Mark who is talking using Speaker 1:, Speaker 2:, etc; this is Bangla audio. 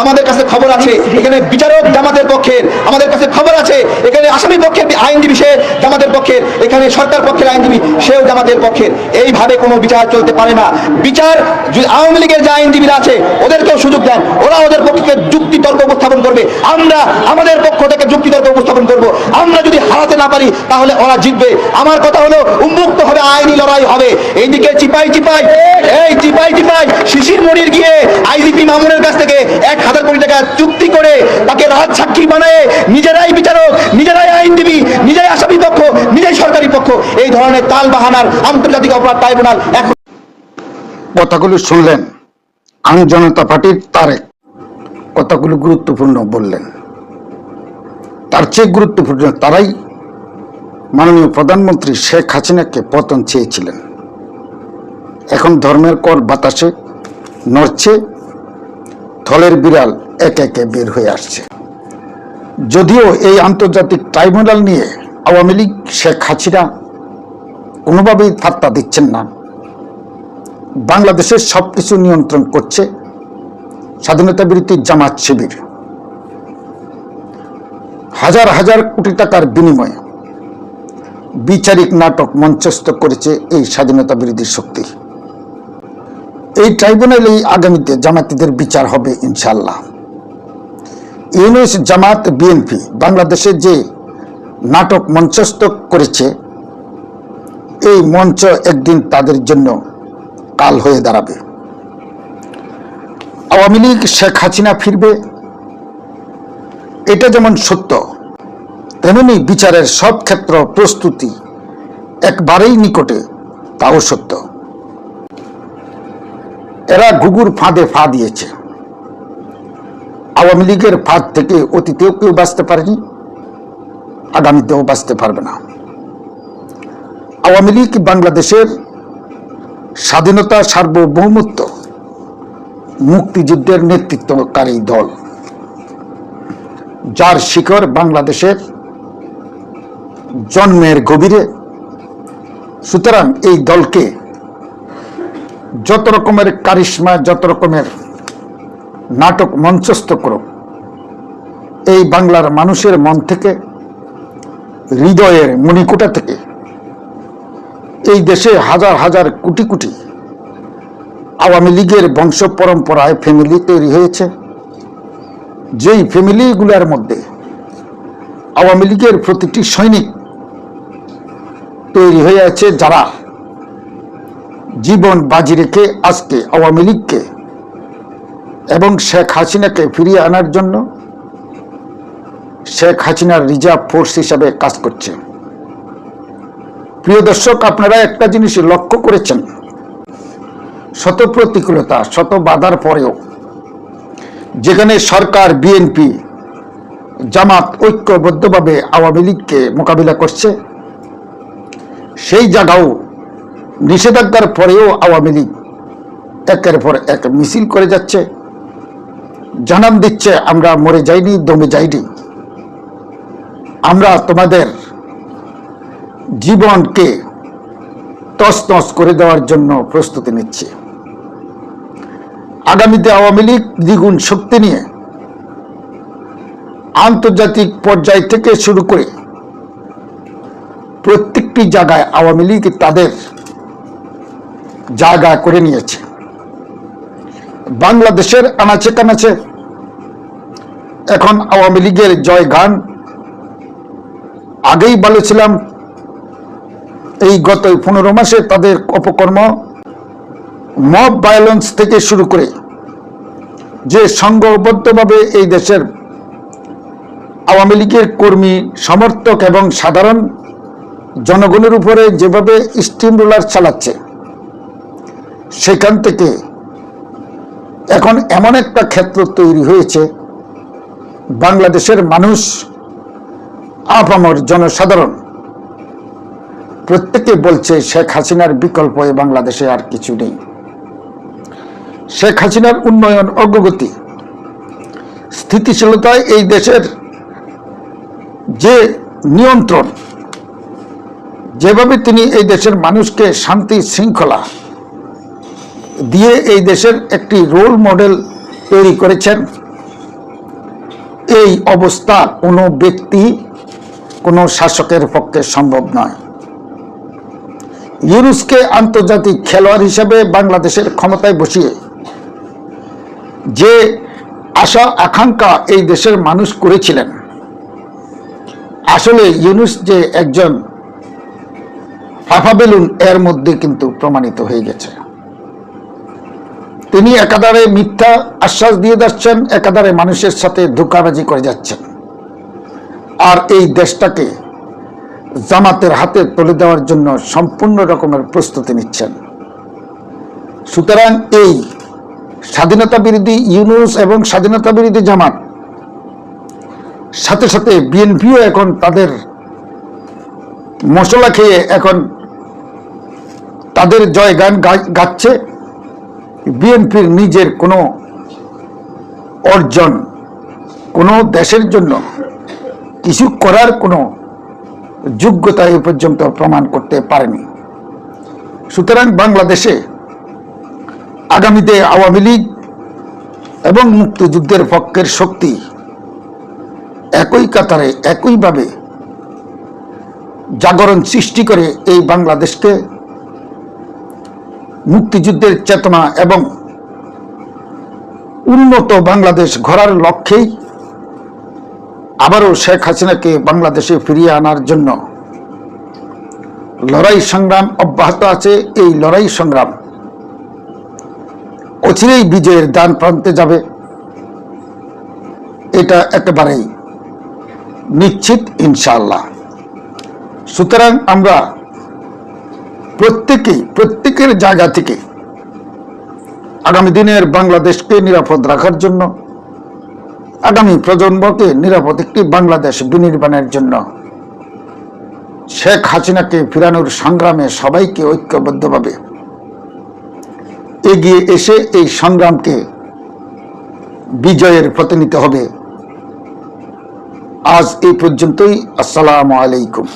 Speaker 1: আমাদের কাছে খবর আছে এখানে বিচারক জামাতের পক্ষের আমাদের কাছে খবর আছে এখানে আসামি পক্ষের আইনজীবী সে জামাতের পক্ষের এখানে সরকার পক্ষের আইনজীবী সেও জামাতের পক্ষের। এইভাবে কোনো বিচার চলতে পারে না। বিচার আওয়ামী লীগের যে আইনজীবীরা আছে ওদেরকেও সুযোগ দেন। ওরা ওদের পক্ষে যুক্তি তর্ক উপস্থাপন করবে। আমরা আমাদের পক্ষ থেকে যুক্তি তর্ক উপস্থাপন করব। আমরা যদি হারাতে না পারি তাহলে ওরা জিতবে। আমার কথা হলো উন্মুক্ত হবে আইনি লড়াই হবে। এইদিকে চিপাই চিপাই এই চিপাই চিপাই শিশির মনির গিয়ে আইজিপি মামুনের কাছ থেকে এক হাজার কোটি টাকা চুক্তি করে তাকে রাজ সাক্ষী বানায়। নিজেরাই বিচারক, নিজেরাই আইনজীবী, নিজেরাই আসামি পক্ষ নিজেই সরকারি পক্ষ। এই ধরনের তাল বাহানার আন্তর্জাতিক অপরাধ ট্রাইব্যুনাল এখন
Speaker 2: কথাগুলো শুনলেন। আম জনতা পার্টির তারেক। কথাগুলো গুরুত্বপূর্ণ বললেন। তার চেয়ে গুরুত্বপূর্ণ তারাই মাননীয় প্রধানমন্ত্রী শেখ হাসিনাকে পতন চেয়েছিলেন। এখন ধর্মের কর বাতাসে নড়ছে। থলের বিড়াল একে একে বের হয়ে আসছে। যদিও এই আন্তর্জাতিক ট্রাইব্যুনাল নিয়ে আওয়ামী লীগ, শেখ হাসিনা কোনোভাবেই ঠাট্টা দিচ্ছেন না। বাংলাদেশের সবকিছু নিয়ন্ত্রণ করছে স্বাধীনতা বিরোধী জামাত শিবির। হাজার হাজার কোটি টাকার বিনিময়ে বিচারিক নাটক মঞ্চস্থ করেছে এই স্বাধীনতা বিরোধী শক্তি। এই ট্রাইব্যুনালেই আগামীতে জামাতিদের বিচার হবে ইনশাল্লাহ ইউনুস জামাত বিএনপি বাংলাদেশে যে নাটক মঞ্চস্থ করেছে, এই মঞ্চ একদিন তাদের জন্য কাল হয়ে দাঁড়াবে। আওয়ামী লীগ, শেখ হাসিনা ফিরবে, এটা যেমন সত্য, তেমনি বিচারের সব ক্ষেত্র প্রস্তুতি একবারেই নিকটে, তাও সত্য। এরা ঘুঘুর ফাঁদে ফা দিয়েছে। আওয়ামী লীগের ফাঁদ থেকে অতীতেও কেউ বাঁচতে পারেনি, আগামীতেও বাঁচতে পারবে না। আওয়ামী লীগ বাংলাদেশের স্বাধীনতা সার্বভৌমত্ব মুক্তিযুদ্ধের নেতৃত্বকারী দল। যার শিখর বাংলাদেশের জন্মের গভীরে। সুতরাং এই দলকে যত রকমের কারিশ্মা, যত রকমের নাটক মঞ্চস্থ করো এই বাংলার মানুষের মন থেকে, হৃদয়ের মণিকোটা থেকে, এই দেশে হাজার হাজার কোটি কোটি আওয়ামী লীগের বংশ পরম্পরায় ফ্যামিলি তৈরি হয়েছে। যেই ফ্যামিলিগুলোর মধ্যে আওয়ামী লীগের প্রতিটি সৈনিক তৈরি হয়ে আছে যারা জীবন বাজি রেখে আজকে আওয়ামী লীগকে এবং শেখ হাসিনাকে ফিরিয়ে আনার জন্য শেখ হাসিনার রিজার্ভ ফোর্স হিসাবে কাজ করছে। প্রিয় দর্শক, আপনারা একটা জিনিস লক্ষ্য করেছেন। শত প্রতিকূলতা শত বাধার পরেও যেখানে সরকার, বিএনপি, জামাত ঐক্যবদ্ধভাবে আওয়ামী লীগকে মোকাবিলা করছে, সেই জায়গাও নিষেধাজ্ঞার পরেও আওয়ামী লীগ একের পর এক মিছিল করে যাচ্ছে। জানান দিচ্ছে, আমরা মরে যাইনি, দমে যাইনি। আমরা তোমাদের জীবনকে তছনছ করে দেওয়ার জন্য প্রস্তুতি নিচ্ছে। আগামীতে আওয়ামী লীগ দ্বিগুণ শক্তি নিয়ে আন্তর্জাতিক পর্যায় থেকে শুরু করে প্রত্যেকটি জায়গায় আওয়ামী লীগ তাদের জায়গা করে নিয়েছে। বাংলাদেশের আনাচে কানাচে এখন আওয়ামী লীগের জয় গান। আগেই বলেছিলাম, এই গত পনেরো মাসে তাদের অপকর্ম মব ভায়োলেন্স থেকে শুরু করে যে সংঘবদ্ধভাবে এই দেশের আওয়ামী লীগের কর্মী, সমর্থক এবং সাধারণ জনগণের উপরে যেভাবে স্টিম রোলার চালাচ্ছে সেখান থেকে এখন এমন একটা ক্ষেত্র তৈরি হয়েছে, বাংলাদেশের মানুষ, আপামর জনসাধারণ, প্রত্যেকে বলছে শেখ হাসিনার বিকল্প এ বাংলাদেশে আর কিছু নেই। শেখ হাসিনার উন্নয়ন অগ্রগতি, স্থিতিশীলতায় এই দেশের যে নিয়ন্ত্রণ, যেভাবে তিনি এই দেশের মানুষকে শান্তি শৃঙ্খলা দিয়ে এই দেশের একটি রোল মডেল তৈরি করেছেন। এই অবস্থা কোনো ব্যক্তি, কোনো শাসকের পক্ষে সম্ভব নয়। ইউনুসকে আন্তর্জাতিক খেলোয়াড় হিসেবে বাংলাদেশের ক্ষমতায় বসিয়ে যে আশা, আকাঙ্ক্ষা এই দেশের মানুষ করেছিলেন, আসলে ইউনুস যে একজন ফাফা বেলুন এর মধ্যে কিন্তু প্রমাণিত হয়ে গেছে। তিনি একাধারে মিথ্যা আশ্বাস দিয়ে যাচ্ছেন, একাধারে মানুষের সাথে ধোকাবাজি করে যাচ্ছেন। আর এই দেশটাকে জামাতের হাতে তুলে দেওয়ার জন্য সম্পূর্ণ রকমের প্রস্তুতি নিচ্ছেন। সুতরাং এই স্বাধীনতা বিরোধী ইউনুস এবং স্বাধীনতা বিরোধী জামাত, সাথে সাথে বিএনপিও এখন তাদের মশলা খেয়ে এখন তাদের জয় গান গাচ্ছে। বিএনপির নিজের কোনো অর্জন, কোনো দেশের জন্য কিছু করার কোনো যোগ্যতা এ পর্যন্ত প্রমাণ করতে পারেনি। সুতরাং বাংলাদেশে আগামীতে আওয়ামী লীগ এবং মুক্তিযুদ্ধের পক্ষের শক্তি একই কাতারে একইভাবে জাগরণ সৃষ্টি করে এই বাংলাদেশকে মুক্তিযুদ্ধের চেতনা এবং উন্নত বাংলাদেশ গড়ার লক্ষ্যেই আবারও শেখ হাসিনাকে বাংলাদেশে ফিরিয়ে আনার জন্য লড়াই সংগ্রাম অব্যাহত আছে। এই লড়াই সংগ্রাম অচিরেই বিজয়ের দান প্রান্তে যাবে। এটা একেবারেই নিশ্চিত, ইনশাআল্লাহ। সুতরাং আমরা প্রত্যেকেই, প্রত্যেকের জায়গা থেকে আগামী দিনের বাংলাদেশকে নিরাপদ রাখার জন্য, আগামী প্রজন্মকে নিরাপদ একটি বাংলাদেশ বিনির্মাণের জন্য শেখ হাসিনাকে ফিরানোর সংগ্রামে সবাইকে ঐক্যবদ্ধভাবে এগিয়ে এসে এই সংগ্রামকে বিজয়ের পথে নিতে হবে। আজ এই পর্যন্তই। আসসালামু আলাইকুম।